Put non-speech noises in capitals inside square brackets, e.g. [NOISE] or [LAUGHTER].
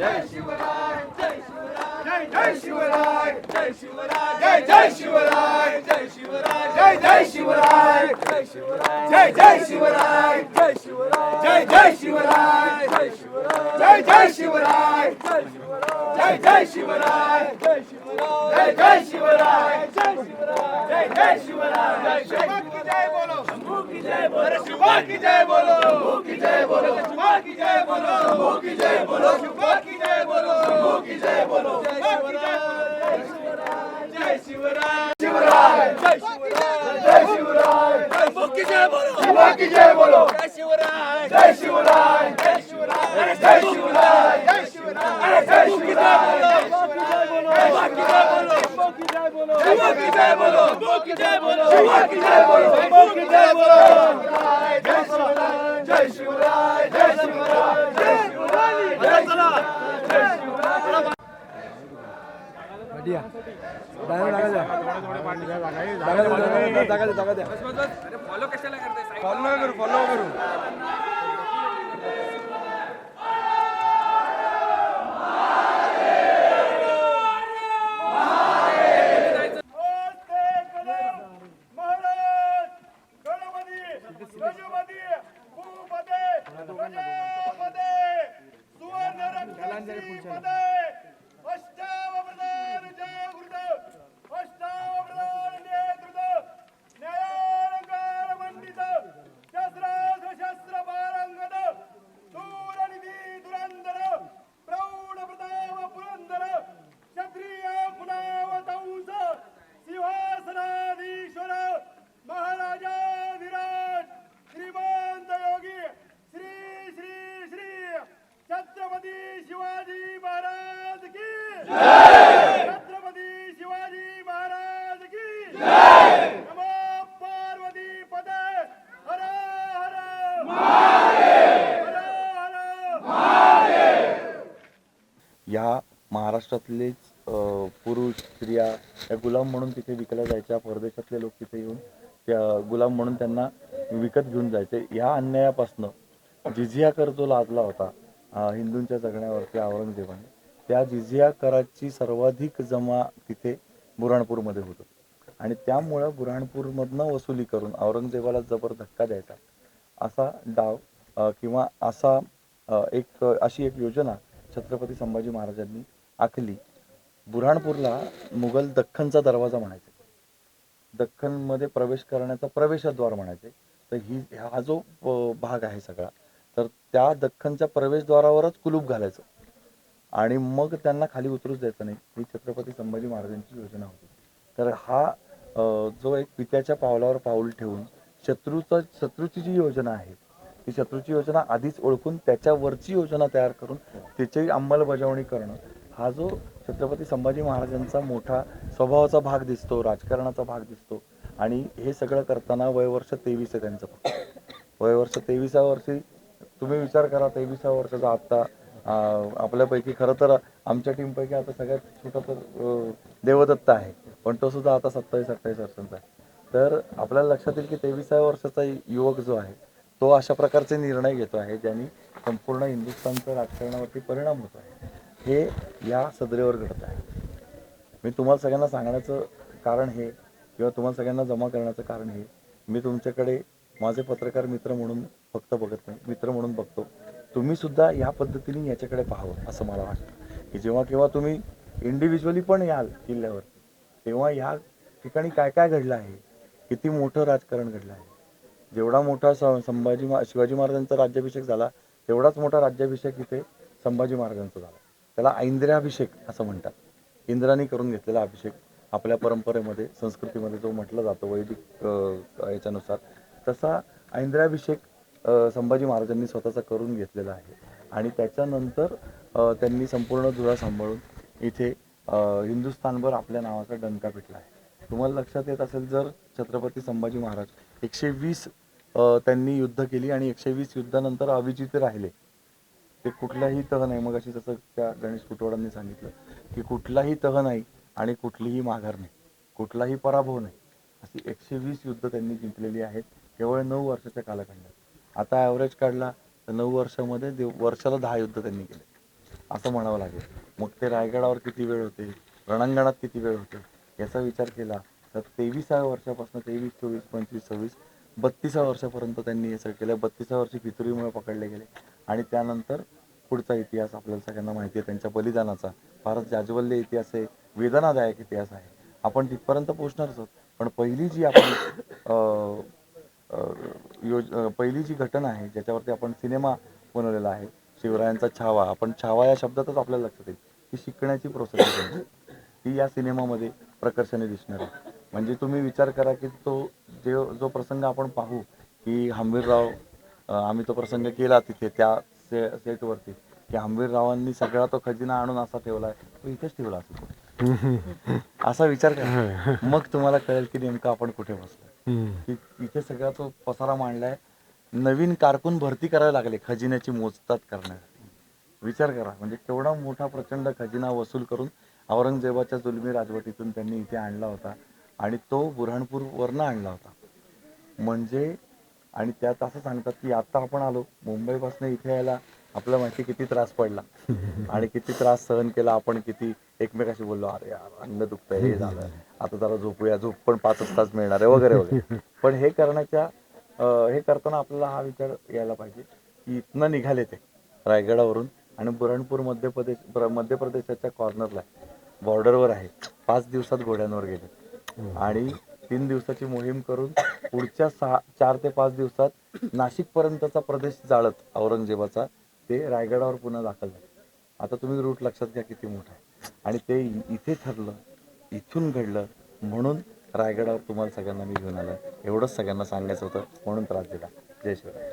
जय शिवराय जय शिवराय जय शिवराय जय शिवराय जय जय शिवराय जय शिवराय जय जय शिवराय जय शिवराय जय जय शिवराय जय शिवराय जय जय शिवराय जय शिवराय जय जय शिवराय जय जय शिवराय जय शिवराय जय जय शिवराय जय शिवराय जय जय शिवराय जय शिवा की जय बोलो शंभू की जय बोलो शिवा की जय बोलो शंभू की जय बोलो शिवा की जय बोलो शंभू की जय बोलो शिवा की जय बोलो शंभू की जय बोलो जय शिवराय जय शिवराय शिवराय जय शिवराय जय शिवराय शंभू की जय बोलो शिवा की जय बोलो जय शिवराय जय शिवराय जय शिवराय जय शिवराय जय शिवराय जय शिवराय शिवा की जय बोलो शिवा की जय बोलो शिवा की जय बोलो शंभू की जय बोलो शिवा की जय बोलो शंभू की जय बोलो जय शिवराय जय शिवराय जय शिवराय जय शिवराय जय शिवराय जय शिवराय महाराज गणपती गजपती भूपते गजापते सुवर्ण रक्षापते अष्टावप्रधान जागृत अष्टावप्रधान नेतृत्व न्यायालंकार मंडित शस्त्रास्त्र शस्त्र पारंगत दूरनिधी दुरंदर प्रौढ प्रताप पुरंदर क्षत्रिय पुनावतंस सिंहासनाधीश्वर महाराजाधिराज श्रीमंत योगी श्री श्री श्री छत्रपती शिवाजी महाराज की छत्रपती शिवाजी महाराज की नमो पार्वती पदे। हर हर। हर हर। या महाराष्ट्रातलेच पुरुष स्त्रिया या गुलाम म्हणून तिथे विकल्या जायच्या परदेशातले लोक तिथे येऊन त्या गुलाम म्हणून त्यांना विकत घेऊन जायचे. या अन्यायापासनं जिझिया कर जो लादला होता हिंदूंच्या जगण्यावरती औरंगजेबाने. त्या जिजिया कराची सर्वाधिक जमा तिथे बुऱ्हाणपूरमध्ये होतो. आणि त्यामुळं बुऱ्हाणपूरमधनं वसुली करून औरंगजेबाला जबर धक्का द्यायचा. असा डाव किंवा असा एक अशी एक योजना छत्रपती संभाजी महाराजांनी आखली. बुऱ्हाणपूरला मुघल दख्खनचा दरवाजा म्हणायचे. दख्खनमध्ये प्रवेश करण्याचा प्रवेशद्वार म्हणायचे. तर ही हा जो भाग आहे सगळा तर त्या दख्खनच्या प्रवेशद्वारावरच कुलूप घालायचं. आणि मग त्यांना खाली उतरूच द्यायचं नाही. ही छत्रपती संभाजी महाराजांची योजना होती. तर हा जो एक पित्याच्या पावलावर पाऊल ठेवून शत्रूचा शत्रूची जी योजना आहे ती शत्रूची योजना आधीच ओळखून त्याच्यावरची योजना तयार करून त्याची अंमलबजावणी करणं हा जो छत्रपती संभाजी महाराजांचा मोठा स्वभावाचा भाग दिसतो राजकारणाचा भाग दिसतो आणि हे सगळं करताना वयवर्ष तेवीस आहे त्यांचं वयवर्ष तेवीसा वर्षी तुम्ही विचार करा तेवीसा वर्षाचा आत्ता आपल्यापैकी खरं तर आमच्या टीमपैकी आता सगळ्यात छोटा तर देवदत्त आहे. पण तो सुद्धा आता सत्तावीस अठ्ठावीस वर्षांचा आहे. तर आपल्याला लक्षात येईल की तेविसाव्या वर्षाचा युवक जो आहे तो अशा प्रकारचे निर्णय घेतो आहे ज्यांनी संपूर्ण हिंदुस्थानच्या राजकारणावरती परिणाम होतो आहे. हे या सदरेवर घडत आहे. मी तुम्हाला सगळ्यांना सांगण्याचं कारण हे किंवा तुम्हाला सगळ्यांना जमा करण्याचं कारण हे मी तुमच्याकडे माझे पत्रकार मित्र म्हणून फक्त बघत नाही मित्र म्हणून बघतो. तुम्ही सुद्धा या पद्धतीने याच्याकडे पाहावं असं मला वाटतं. की जेव्हा केव्हा तुम्ही इंडिव्हिज्युअली पण याल किल्ल्यावर तेव्हा या ठिकाणी काय काय घडलं आहे? किती मोठं राजकारण घडलं आहे? जेवढा मोठा संभाजी मा- शिवाजी महाराजांचा राज्याभिषेक झाला तेवढाच मोठा राज्याभिषेक इथे संभाजी महाराजांचा झाला. त्याला ऐंद्र्याभिषेक असं म्हणतात. इंद्राने करून घेतलेला अभिषेक आपल्या परंपरेमध्ये संस्कृतीमध्ये जो म्हटलं जातो वैदिक याच्यानुसार तसा ऐंद्राभिषेक संभाजी महाराजांनी स्वतःचा करून घेतलेला आहे. आणि त्याच्यानंतर त्यांनी संपूर्ण धुळा सांभाळून इथे हिंदुस्थानभर आपल्या नावाचा डंका पिटला आहे. तुम्हाला लक्षात येत असेल जर छत्रपती संभाजी महाराज एकशे वीस त्यांनी युद्ध केली आणि एकशे वीस युद्धानंतर अविजित राहिले. ते कुठलाही तह नाही. मग अशी जसं त्या गणेश कुटवाडांनी सांगितलं की कुठलाही तह नाही आणि कुठलीही माघार नाही. कुठलाही पराभव नाही. अशी एकशे वीस युद्ध त्यांनी जिंकलेली आहेत. केवळ नऊ वर्षाच्या कालखंडात. आता ॲव्हरेज काढला तर नऊ वर्षामध्ये देव वर्षाला दहा युद्ध त्यांनी केले. असं म्हणावं लागेल. मग ते रायगडावर किती वेळ होते? रणांगणात किती वेळ होते? याचा विचार केला तर तेवीसाव्या वर्षापासून तेवीस चोवीस पंचवीस सव्वीस बत्तीसाव्या वर्षापर्यंत त्यांनी हे सगळं केलं. बत्तीसाव्या वर्षी फितुरीमुळे पकडले गेले. आणि त्यानंतर पुढचा इतिहास आपल्याला सगळ्यांना माहिती आहे. त्यांच्या बलिदानाचा. फारच जाज्वल्य इतिहास आहे. वेदनादायक इतिहास आहे. आपण तिथपर्यंत पोहोचणारच आहोत. पण पहिली जी आपण योज पहिली जी घटना आहे ज्याच्यावरती आपण सिनेमा बनवलेला आहे शिवरायांचा छावा आपण छावा या शब्दातच आपल्याला लक्षात येईल. की शिकण्याची प्रोसेस आहे ती या सिनेमामध्ये प्रकर्षाने दिसणार आहे. म्हणजे तुम्ही विचार करा की तो जे जो प्रसंग आपण पाहू की हंबीरराव आम्ही तो प्रसंग केला तिथे त्या से सेटवरती की हंबीररावांनी सगळा तो खजिना आणून असा ठेवला तो इथेच ठेवला असेल. [LAUGHS] असा विचार करा. मग तुम्हाला कळेल की नेमकं आपण कुठे बसलो की इथे सगळा तो पसारा मांडलाय. नवीन कारकून भरती करायला लागले खजिन्याची मोजतात करण्यासाठी. विचार करा म्हणजे केवढा मोठा प्रचंड खजिना वसूल करून औरंगजेबाच्या जुलमी राजवटीतून त्यांनी इथे आणला होता आणि तो बुऱ्हाणपूरवरनं आणला होता. म्हणजे आणि त्यात असं सांगतात की आता आपण आलो मुंबईपासून इथे यायला आपल्या माहिती किती त्रास पडला. आणि किती त्रास सहन केला आपण किती एकमेकाशी बोललो अरे यार अंग दुखत हे झालं. आता जरा झोपूया झोप पण पाच तास मिळणार आहे वगैरे वगैरे. पण हे करण्याच्या हे करताना आपल्याला हा विचार यायला पाहिजे की इथनं निघाले ते रायगडावरून. आणि बुरणपूर मध्य प्रदेश मध्य प्रदेशाच्या कॉर्नरला बॉर्डरवर आहे. पाच दिवसात घोड्यांवर गेले. आणि तीन दिवसाची मोहीम करून पुढच्या सहा चार ते पाच दिवसात नाशिक पर्यंतचा प्रदेश जाळत औरंगजेबाचा ते रायगडावर पुन्हा दाखल झाले. आता तुम्ही रूट लक्षात घ्या किती मोठा आहे. आणि ते इथे ठरलं इथून घडलं म्हणून रायगडावर तुम्हाला सगळ्यांना मी घेऊन आलं एवढंच सगळ्यांना सांगायचं होतं म्हणून त्रास दिला. जय शिवराय.